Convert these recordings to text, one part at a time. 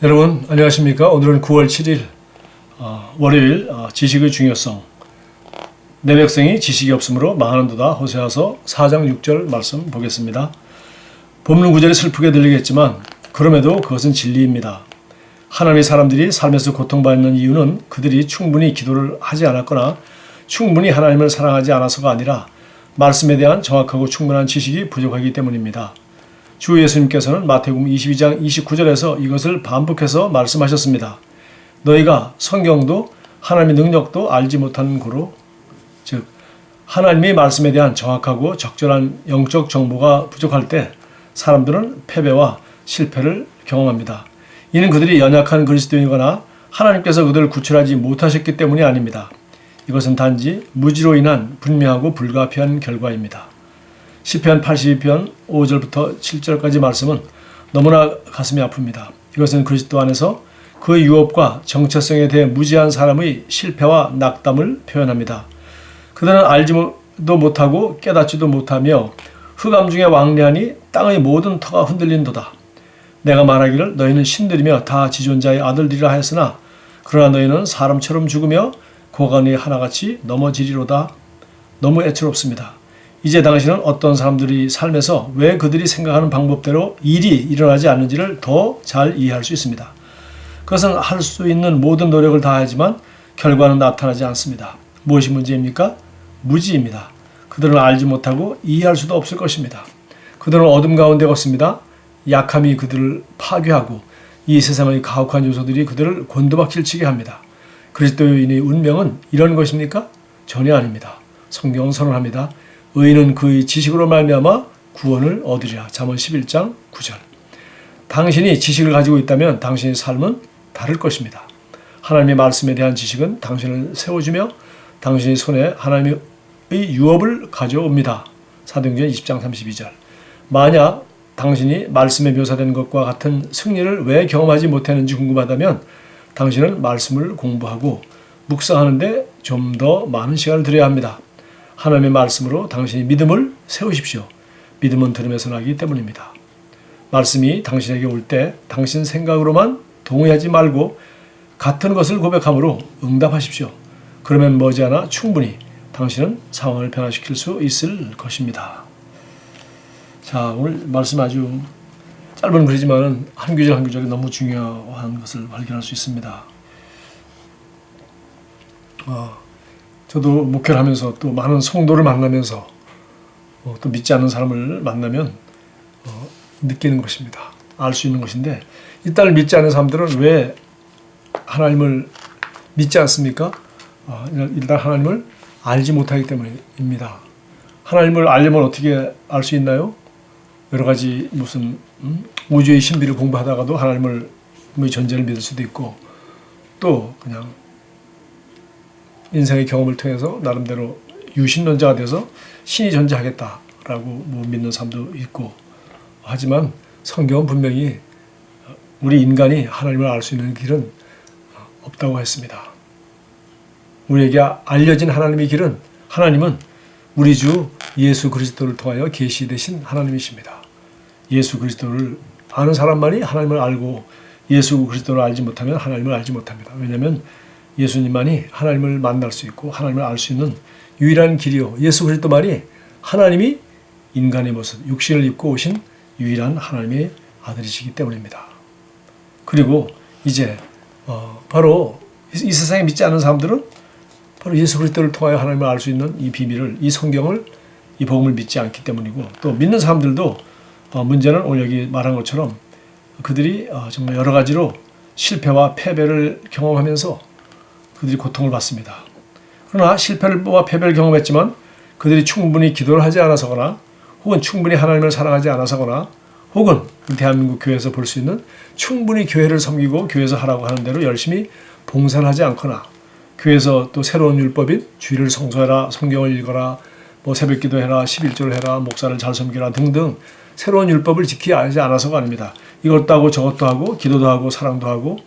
여러분 안녕하십니까? 오늘은 9월 7일 어, 월요일 어, 지식의 중요성 내 백성이 지식이 없으므로 망하는도다 호세아서 4장 6절 말씀 보겠습니다. 본문 구절이 슬프게 들리겠지만 그럼에도 그것은 진리입니다. 하나님의 사람들이 삶에서 고통받는 이유는 그들이 충분히 기도를 하지 않았거나 충분히 하나님을 사랑하지 않아서가 아니라 말씀에 대한 정확하고 충분한 지식이 부족하기 때문입니다. 주 예수님께서는 마태복음 22장 29절에서 이것을 반복해서 말씀하셨습니다. 너희가 성경도 하나님의 능력도 알지 못하는 고로 즉 하나님의 말씀에 대한 정확하고 적절한 영적 정보가 부족할 때 사람들은 패배와 실패를 경험합니다. 이는 그들이 연약한 그리스도인이거나 하나님께서 그들을 구출하지 못하셨기 때문이 아닙니다. 이것은 단지 무지로 인한 분명하고 불가피한 결과입니다. 시편 82편 5절부터 7절까지 말씀은 너무나 가슴이 아픕니다. 이것은 그리스도 안에서 그 유업과 정체성에 대해 무지한 사람의 실패와 낙담을 표현합니다. 그들은 알지도 못하고 깨닫지도 못하며 흑암 중에 왕래하니 땅의 모든 터가 흔들린도다. 내가 말하기를 너희는 신들이며 다 지존자의 아들들이라 하였으나 그러나 너희는 사람처럼 죽으며 고관이 하나같이 넘어지리로다. 너무 애처롭습니다. 이제 당신은 어떤 사람들이 삶에서 왜 그들이 생각하는 방법대로 일이 일어나지 않는지를 더 잘 이해할 수 있습니다. 그것은 할 수 있는 모든 노력을 다하지만 결과는 나타나지 않습니다. 무엇이 문제입니까? 무지입니다. 그들은 알지 못하고 이해할 수도 없을 것입니다. 그들은 어둠 가운데 걷습니다. 약함이 그들을 파괴하고 이 세상의 가혹한 요소들이 그들을 곤두박질치게 합니다. 그리스도인의 운명은 이런 것입니까? 전혀 아닙니다. 성경은 선언합니다. 의인은 그의 지식으로 말미암아 구원을 얻으리라. 잠언 11장 9절. 당신이 지식을 가지고 있다면 당신의 삶은 다를 것입니다. 하나님의 말씀에 대한 지식은 당신을 세워주며 당신의 손에 하나님의 유업을 가져옵니다. 사도행전 20장 32절. 만약 당신이 말씀에 묘사된 것과 같은 승리를 왜 경험하지 못했는지 궁금하다면 당신은 말씀을 공부하고 묵상하는데 좀 더 많은 시간을 들여야 합니다. 하나님의 말씀으로 당신이 믿음을 세우십시오. 믿음은 들음에서 나기 때문입니다. 말씀이 당신에게 올 때 당신 생각으로만 동의하지 말고 같은 것을 고백함으로 응답하십시오. 그러면 머지않아 충분히 당신은 상황을 변화시킬 수 있을 것입니다. 자, 오늘 말씀 아주 짧은 글이지만 한 구절 한 구절이 너무 중요한 것을 발견할 수 있습니다. 어, 저도 목회를 하면서 또 많은 성도를 만나면서 어, 또 믿지 않는 사람을 만나면 어, 느끼는 것입니다. 알 수 있는 것인데 일단 믿지 않는 사람들은 왜 하나님을 믿지 않습니까? 어, 일단 하나님을 알지 못하기 때문입니다. 하나님을 알려면 어떻게 알 수 있나요? 여러 가지 무슨 음? 우주의 신비를 공부하다가도 하나님을 존재를 믿을 수도 있고 또 그냥 인생의 경험을 통해서 나름대로 유신론자가 돼서 신이 존재하겠다라고 뭐 믿는 사람도 있고 하지만 성경은 분명히 우리 인간이 하나님을 알 수 있는 길은 없다고 했습니다. 우리에게 알려진 하나님의 길은 하나님은 우리 주 예수 그리스도를 통하여 계시되신 하나님이십니다. 예수 그리스도를 아는 사람만이 하나님을 알고 예수 그리스도를 알지 못하면 하나님을 알지 못합니다. 왜냐하면 예수님만이 하나님을 만날 수 있고 하나님을 알 수 있는 유일한 길이요. 예수 그리스도만이 하나님이 인간의 모습, 육신을 입고 오신 유일한 하나님의 아들이시기 때문입니다. 그리고 이제 어, 바로 이 세상에 믿지 않는 사람들은 바로 예수 그리스도를 통하여 하나님을 알 수 있는 이 비밀을 이 성경을 이 복음을 믿지 않기 때문이고 또 믿는 사람들도 어, 문제는 오늘 여기 말한 것처럼 그들이 어, 정말 여러 가지로 실패와 패배를 경험하면서 그들이 고통을 받습니다. 그러나 실패와 패배를 경험했지만 그들이 충분히 기도를 하지 않아서거나 혹은 충분히 하나님을 사랑하지 않아서거나 혹은 대한민국 교회에서 볼 수 있는 충분히 교회를 섬기고 교회에서 하라고 하는 대로 열심히 봉사하지 않거나 교회에서 또 새로운 율법인 주일을 성수해라, 성경을 읽어라, 뭐 새벽 기도해라, 11조를 해라, 목사를 잘 섬기라 등등 새로운 율법을 지키지 않아서가 아닙니다. 이것도 하고 저것도 하고 기도도 하고 사랑도 하고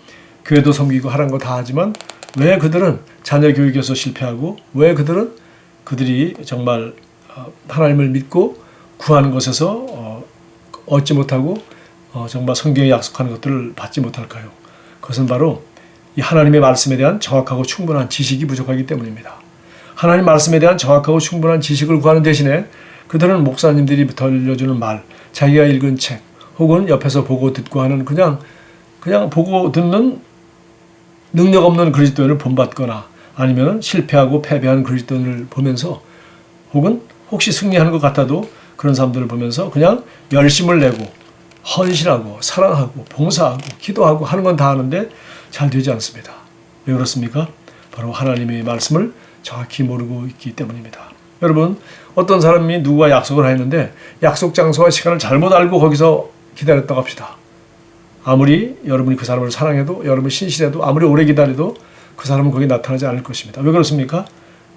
교회도 섬기고 하라는 거 다 하지만 왜 그들은 자녀 교육에서 실패하고 왜 그들은 그들이 정말 하나님을 믿고 구하는 것에서 얻지 못하고 어, 정말 성경에 약속하는 것들을 받지 못할까요? 그것은 바로 이 하나님의 말씀에 대한 정확하고 충분한 지식이 부족하기 때문입니다. 하나님 말씀에 대한 정확하고 충분한 지식을 구하는 대신에 그들은 목사님들이 들려주는 말, 자기가 읽은 책, 혹은 옆에서 보고 듣고 하는 그냥 그냥 보고 듣는 능력 없는 그리스도인을 본받거나 아니면 실패하고 패배한 그리스도인을 보면서 혹은 혹시 승리하는 것 같아도 그런 사람들을 보면서 그냥 열심을 내고 헌신하고 사랑하고 봉사하고 기도하고 하는 건 다 하는데 잘 되지 않습니다. 왜 그렇습니까? 바로 하나님의 말씀을 정확히 모르고 있기 때문입니다. 여러분 어떤 사람이 누구와 약속을 했는데 약속 장소와 시간을 잘못 알고 거기서 기다렸다고 합시다. 아무리 여러분이 그 사람을 사랑해도 여러분이 신실해도 아무리 오래 기다려도 그 사람은 거기 나타나지 않을 것입니다. 왜 그렇습니까?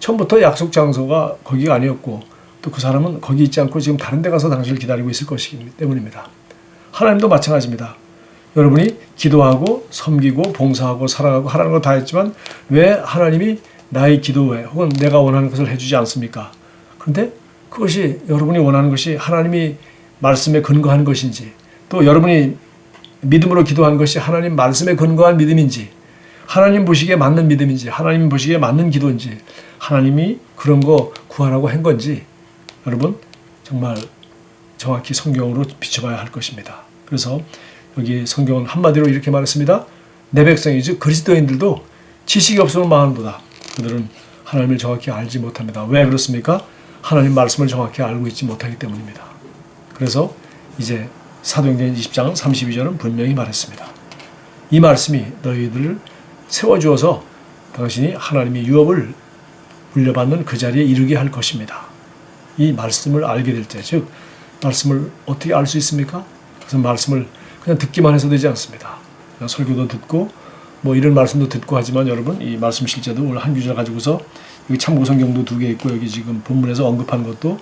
처음부터 약속 장소가 거기가 아니었고 또 그 사람은 거기 있지 않고 지금 다른 데 가서 당신을 기다리고 있을 것이기 때문입니다. 하나님도 마찬가지입니다. 여러분이 기도하고 섬기고 봉사하고 사랑하고 하라는 거 다 했지만 왜 하나님이 나의 기도에 혹은 내가 원하는 것을 해주지 않습니까? 그런데 그것이 여러분이 원하는 것이 하나님이 말씀에 근거한 것인지 또 여러분이 믿음으로 기도한 것이 하나님 말씀에 근거한 믿음인지 하나님 보시기에 맞는 믿음인지 하나님 보시기에 맞는 기도인지 하나님이 그런 거 구하라고 한 건지 여러분 정말 정확히 성경으로 비춰봐야 할 것입니다. 그래서 여기 성경은 한마디로 이렇게 말했습니다. 내 백성이 즉 그리스도인들도 지식이 없으면 망한도다. 그들은 하나님을 정확히 알지 못합니다. 왜 그렇습니까? 하나님 말씀을 정확히 알고 있지 못하기 때문입니다. 그래서 이제 사도행전 20장 32절은 분명히 말했습니다. 이 말씀이 너희들을 세워주어서 당신이 하나님의 유업을 물려받는 그 자리에 이르게 할 것입니다. 이 말씀을 알게 될 때, 즉 말씀을 어떻게 알 수 있습니까? 그래서 말씀을 그냥 듣기만 해서 되지 않습니다. 설교도 듣고 뭐 이런 말씀도 듣고 하지만 여러분 이 말씀 실제도 오늘 한 구절 가지고서 여기 참고 성경도 두 개 있고 여기 지금 본문에서 언급한 것도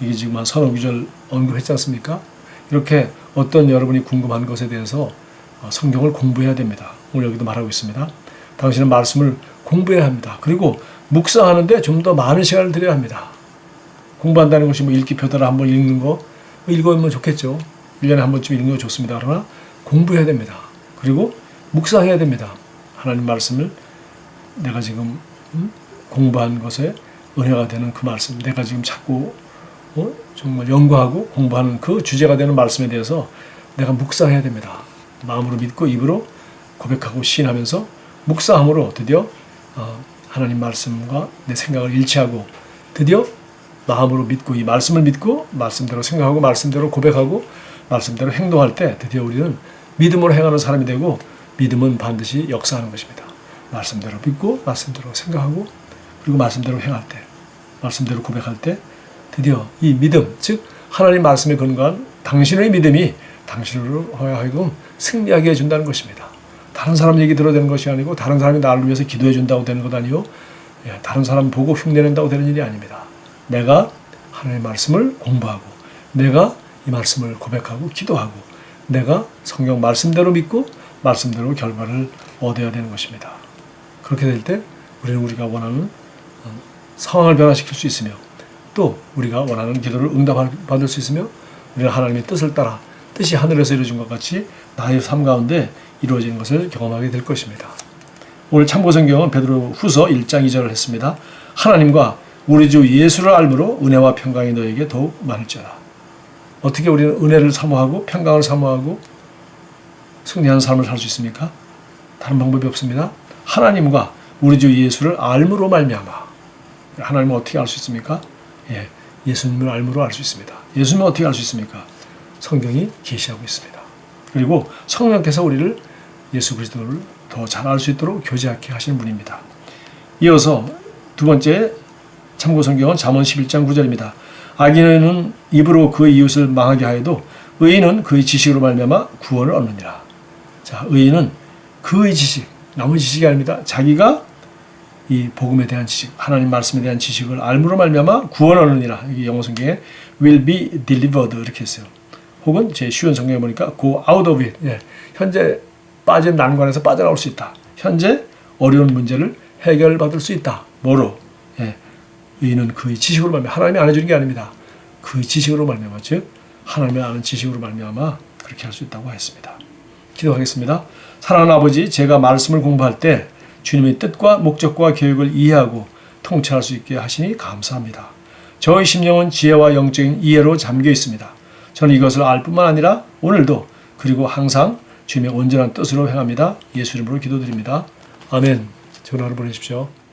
이게 지금 한 서너 구절 언급했지 않습니까? 이렇게 어떤 여러분이 궁금한 것에 대해서 어, 성경을 공부해야 됩니다. 오늘 여기도 말하고 있습니다. 당신은 말씀을 공부해야 합니다. 그리고 묵상하는데 좀 더 많은 시간을 들여야 합니다. 공부한다는 것이 뭐 읽기 표더라 한번 읽는 거 읽으면 좋겠죠. 1년에 한 번쯤 읽는 거 좋습니다. 그러나 공부해야 됩니다. 그리고 묵상해야 됩니다. 하나님 말씀을 내가 지금 음? 공부한 것에 은혜가 되는 그 말씀, 내가 지금 찾고 어? 정말 연구하고 공부하는 그 주제가 되는 말씀에 대해서 내가 묵상해야 됩니다. 마음으로 믿고 입으로 고백하고 시인하면서 묵상함으로 드디어 어, 하나님 말씀과 내 생각을 일치하고 드디어 마음으로 믿고 이 말씀을 믿고 말씀대로 생각하고 말씀대로 고백하고 말씀대로 행동할 때 드디어 우리는 믿음으로 행하는 사람이 되고 믿음은 반드시 역사하는 것입니다. 말씀대로 믿고 말씀대로 생각하고 그리고 말씀대로 행할 때 말씀대로 고백할 때 드디어 이 믿음 즉 하나님 말씀에 근거한 당신의 믿음이 당신으로 하여금 승리하게 해준다는 것입니다. 다른 사람 얘기 들어야 되는 것이 아니고 다른 사람이 나를 위해서 기도해 준다고 되는 것 아니요. 예, 다른 사람 보고 흉내낸다고 되는 일이 아닙니다. 내가 하나님의 말씀을 공부하고 내가 이 말씀을 고백하고 기도하고 내가 성경 말씀대로 믿고 말씀대로 결과를 얻어야 되는 것입니다. 그렇게 될 때 우리는 우리가 원하는 어, 상황을 변화시킬 수 있으며 또 우리가 원하는 기도를 응답받을 수 있으며 우리는 하나님의 뜻을 따라 뜻이 하늘에서 이루어진 것 같이 나의 삶 가운데 이루어지는 것을 경험하게 될 것입니다. 오늘 참고 성경은 베드로 후서 1장 2절을 했습니다. 하나님과 우리 주 예수를 알므로 은혜와 평강이 너에게 더욱 많을지어다. 어떻게 우리는 은혜를 사모하고 평강을 사모하고 승리하는 삶을 살 수 있습니까? 다른 방법이 없습니다. 하나님과 우리 주 예수를 알므로 말미암아. 하나님을 어떻게 알 수 있습니까? 예, 예수님을 알므로 알 수 있습니다. 예수님을 어떻게 알 수 있습니까? 성경이 계시하고 있습니다. 그리고 성령께서 우리를 예수 그리스도를 더 잘 알 수 있도록 교제하게 하시는 분입니다. 이어서 두 번째 참고 성경은 잠언 11장 9절입니다. 악인은 입으로 그의 이웃을 망하게 하여도 의인은 그의 지식으로 말미암아 구원을 얻느니라. 자, 의인은 그의 지식, 남의 지식이 아닙니다. 자기가 이 복음에 대한 지식, 하나님 말씀에 대한 지식을 알므로 말미암아 구원을 얻느니라. 이게 영어 성경에 will be delivered 이렇게 했어요. 혹은 제 쉬운 성경에 보니까 go out of it. 예. 현재 빠진 난관에서 빠져나올 수 있다. 현재 어려운 문제를 해결받을 수 있다. 뭐로? 예. 의인은 그의 지식으로 말미암아 하나님이 안 해주는 게 아닙니다. 그의 지식으로 말미암아 즉 하나님의 아는 지식으로 말미암아 그렇게 할 수 있다고 했습니다. 기도하겠습니다. 사랑하는 아버지, 제가 말씀을 공부할 때 주님의 뜻과 목적과 계획을 이해하고 통찰할 수 있게 하시니 감사합니다. 저의 심령은 지혜와 영적인 이해로 잠겨 있습니다. 저는 이것을 알 뿐만 아니라 오늘도 그리고 항상 주님의 온전한 뜻으로 행합니다. 예수 이름으로 기도드립니다. 아멘. 좋은 하루 보내십시오.